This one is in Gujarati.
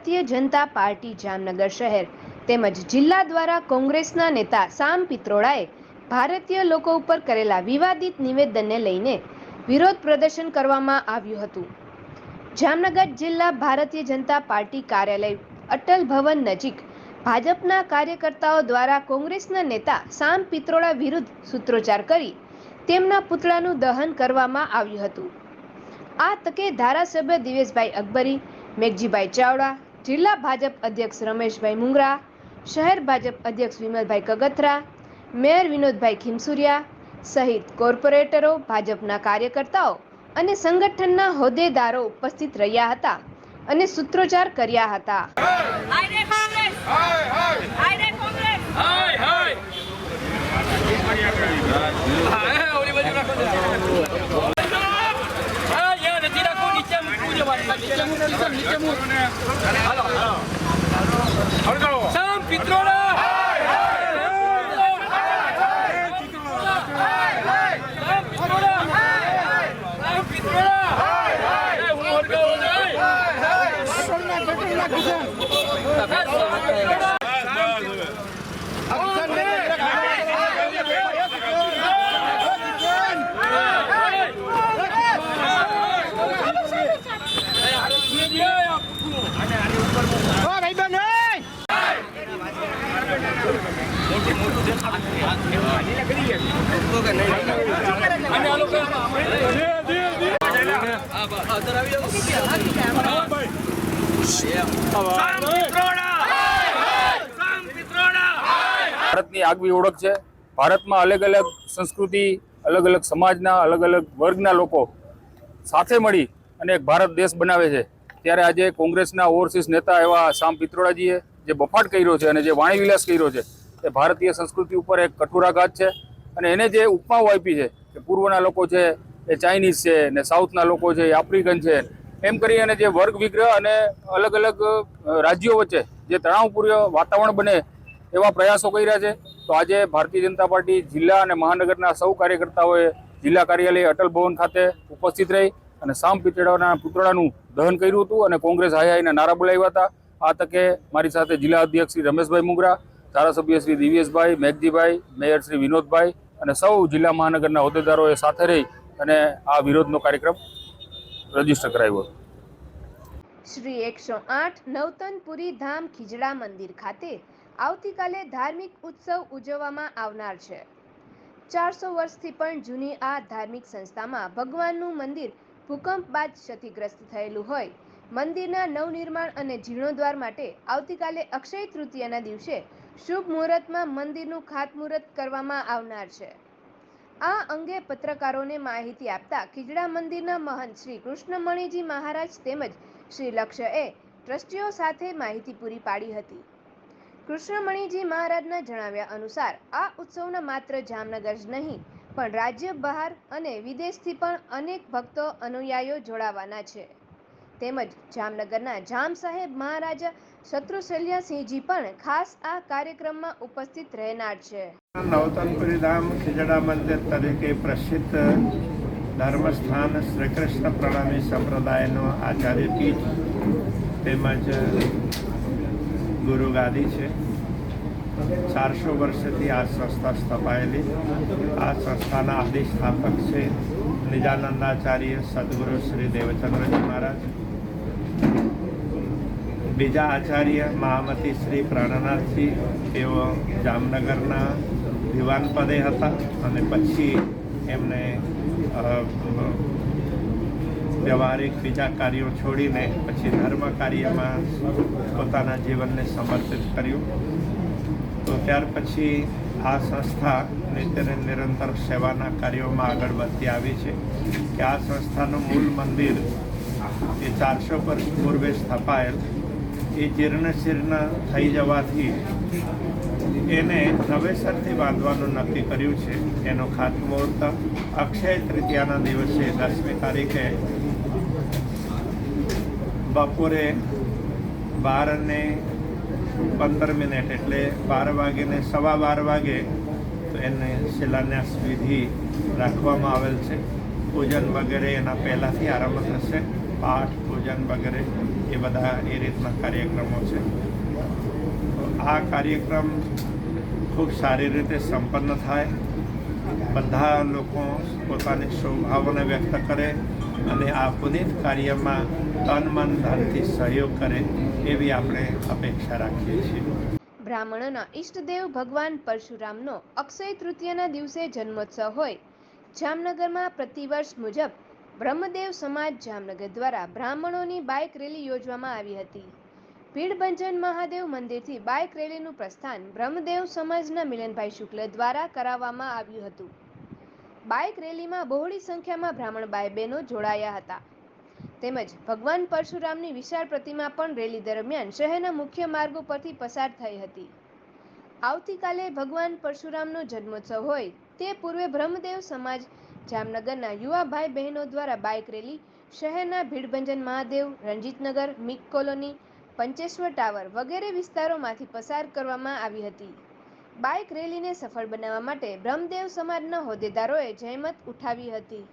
ભારતીય જનતા પાર્ટી જામનગર શહેર તેમજ જિલ્લા દ્વારા કોંગ્રેસના નેતા સામ પિત્રોડાએ ભારતીય લોકો ઉપર કરેલા વિવાદિત નિવેદનને લઈને વિરોધ પ્રદર્શન કરવામાં આવ્યું હતું. જામનગર જિલ્લા ભારતીય જનતા પાર્ટી કાર્યાલય અટલ ભવન નજીક ભાજપના કાર્યકર્તાઓ દ્વારા કોંગ્રેસના નેતા સામ પિત્રોડા વિરુદ્ધ સૂત્રોચ્ચાર કરી તેમના પુતળાનું દહન કરવામાં આવ્યું હતું. આ તકે ધારાસભ્ય દિવેશભાઈ અકબરી, મેઘજીભાઈ ચાવડા જિલ્લા ભાજપ અધ્યક્ષ રમેશભાઈ મુંગરા, શહેર ભાજપ અધ્યક્ષ વિમલભાઈ કગથરા, મેયર વિનોદભાઈ ખીમસુરિયા સહિત કોર્પોરેટરો, ભાજપના કાર્યકર્તાઓ અને સંગઠનના હોદ્દેદારો ઉપસ્થિત રહ્યા હતા અને સૂત્રોચ્ચાર કર્યા હતા. સામ પિત્રોડા પિત્રોડા સામ પિત્રોડા એ હું ઓળખાવું નહીં. અને આ લોકો ભારતની આગવી ઓળખ છે. ભારતમાં અલગ અલગ સંસ્કૃતિ, અલગ અલગ સમાજના, અલગ અલગ વર્ગના લોકો સાથે મળી અને એક ભારત દેશ બનાવે છે. ત્યારે આજે કોંગ્રેસના ઓવરસીઝ નેતા એવા શામ પિત્રોડાજીએ જે બફાટ કર્યો છે અને જે વાણીવિલાસ કર્યો છે, એ ભારતીય સંસ્કૃતિ ઉપર એક કઠોરાઘાત છે. અને એને જે ઉપમાઓ આપી છે કે પૂર્વના લોકો છે એ ચાઇનીઝ છે ને સાઉથના લોકો છે, એ આફ્રિકન છે. એમ કરી અને જે વર્ગ વિગ્રહ અને અલગ અલગ રાજ્યો વચ્ચે જે તણાવપૂર્ણ વાતાવરણ બને એવા પ્રયાસો કર્યા છે. તો આજે ભારતીય જનતા પાર્ટી જિલ્લા અને મહાનગરના સૌ કાર્યકર્તાઓએ જિલ્લા કાર્યાલય અટલ ભવન ખાતે ઉપસ્થિત રહી અને સામ પિત્રોડાના પુતળાનું દહન કર્યું હતું અને કોંગ્રેસ હાયાઈને નારા બોલાવ્યા હતા. આ તકે મારી સાથે જિલ્લા અધ્યક્ષ શ્રી રમેશભાઈ મુંગરા, ધારાસભ્ય શ્રી દિવ્યેશભાઈ, મેઘજીભાઈ, મેયર શ્રી વિનોદભાઈ અને સૌ જિલ્લા મહાનગરના હોદ્દેદારોએ સાથે રહી અને આ વિરોધનો કાર્યક્રમ રજિસ્ટર કરાવ્યો શ્રી એકસો આઠ નવતનપુરી ધામ ખીજડા મંદિર ખાતે આવતીકાલે ધાર્મિક ઉત્સવ ઉજવવામાં આવનાર છે. ચારસો વર્ષથી પણ જૂની આ ધાર્મિક સંસ્થામાં ભગવાનનું મંદિર ભૂકંપ બાદ ક્ષતિગ્રસ્ત થયેલું હોય, મંદિરના નવનિર્માણ અને જીર્ણોદ્વાર માટે આવતીકાલે અક્ષય તૃતીયાના દિવસે શુભ મુહૂર્તમાં મંદિરનું ખાતમુહૂર્ત કરવામાં આવનાર છે. આ અંગે પત્રકારોને માહિતી આપતા ખીજડા મંદિરના મહંત શ્રી કૃષ્ણમણીજી મહારાજ તેમજ શ્રી લક્ષ્યએ ટ્રસ્ટીઓ સાથે માહિતી પૂરી પાડી હતી. કૃષ્ણમણીજી મહારાજના જણાવ્યા અનુસાર, આ ઉત્સવના માત્ર જામનગર જ નહીં, પણ રાજ્ય બહાર અને વિદેશથી પણ અનેક ભક્તો અનુયાયીઓ જોડાવાના છે. તેમજ જામનગરના જામ સાહેબ મહારાજા શત્રુશલ્યસિંહજી પણ ખાસ આ કાર્યક્રમમાં ઉપસ્થિત રહેનાર છે. નવતનપુરી ધામ ખીજડા મંદિર તરીકે પ્રસિદ્ધ ધર્મસ્થાન શ્રી કૃષ્ણ પ્રણામી સંપ્રદાયનો આચાર્ય પીઠ તેમજ ગુરુગાદી છે. ચારસો વર્ષથી આ સંસ્થા સ્થપાયેલી. આ સંસ્થાના આદિસ્થાપક છે નિજાનંદાચાર્ય સદગુરુ શ્રી દેવચંદ્રજી મહારાજ. બીજા આચાર્ય મહામતી શ્રી પ્રાણનાથજી, તેઓ જામનગરના દિવાન પદે હતા અને પછી એમને વ્યવહારિક બીજા કાર્યો છોડીને પછી ધર્મ કાર્યમાં પોતાના જીવનને સમર્પિત કર્યું. તો ત્યાર પછી આ સંસ્થા નિત્ય ને નિરંતર સેવાના કાર્યોમાં આગળ વધતી આવી છે કે આ સંસ્થાનું મૂળ મંદિર એ ચારસો વર્ષ પૂર્વે સ્થપાયેલ એ જીર્ણ શીર્ણ થઈ જવાથી એને નવેસરથી બાંધવાનું નક્કી કર્યું છે. એનો ખાતમુહૂર્ત અક્ષય તૃતીયાના દિવસે દસમી તારીખે બપોરે બાર ને પંદર મિનિટ એટલે બાર વાગે ને સવા બાર વાગે તો એને શિલાન્યાસ વિધિ રાખવામાં આવેલ છે. પૂજન વગેરે એના પહેલાંથી આરંભ થશે. પાઠ, પૂજન વગેરે એ બધા એ રીતના કાર્યક્રમો છે. આ કાર્યક્રમ ખૂબ સારી રીતે સંપન્ન થાય. બધા લોકો પોતાની શુભભાવના વ્યક્ત કરે અને આ પુનિત કાર્યમાં તન મન ધનથી સહયોગ કરે એવી આપણે અપેક્ષા રાખીએ છીએ. બ્રાહ્મણોના ઈષ્ટદેવ ભગવાન પરશુરામનો અક્ષય તૃતીયાના દિવસે જન્મોત્સવ હોય. જામનગરમાં પ્રતિવર્ષ મુજબ બ્રહ્મદેવ સમાજ જામનગર દ્વારા બ્રાહ્મણોની બાઇક રેલી યોજવામાં આવી હતી. ભીડભંજન મહાદેવ મંદિરથી બાઇક રેલીનું પ્રસ્થાન બ્રહ્મદેવ સમાજના મિલનભાઈ શુક્લ દ્વારા કરાવવામાં આવ્યું હતું. બાઇક રેલીમાં બહોળી સંખ્યામાં બ્રાહ્મણ બાઈ બહેનો જોડાયા હતા. તેમજ ભગવાન પરશુરામની વિશાળ પ્રતિમા પણ રેલી દરમિયાન શહેરના મુખ્ય માર્ગો પરથી પસાર થઈ હતી. આવતીકાલે ભગવાન પરશુરામનો જન્મોત્સવ હોય તે પૂર્વે બ્રહ્મદેવ સમાજ જામનગરના યુવા ભાઈ બહેનો દ્વારા બાઇક રેલી, શહેરના Bhidbhanjan Mahadev, Ranjitnagar MIG colony, Pancheshwar tower વગેરે વિસ્તારોમાંથી પસાર કરવામાં આવી હતી. બાઇક રેલીને સફળ બનાવવા માટે બ્રહ્મદેવ સમાજના હોદ્દેદારોએ જહેમત ઉઠાવી હતી.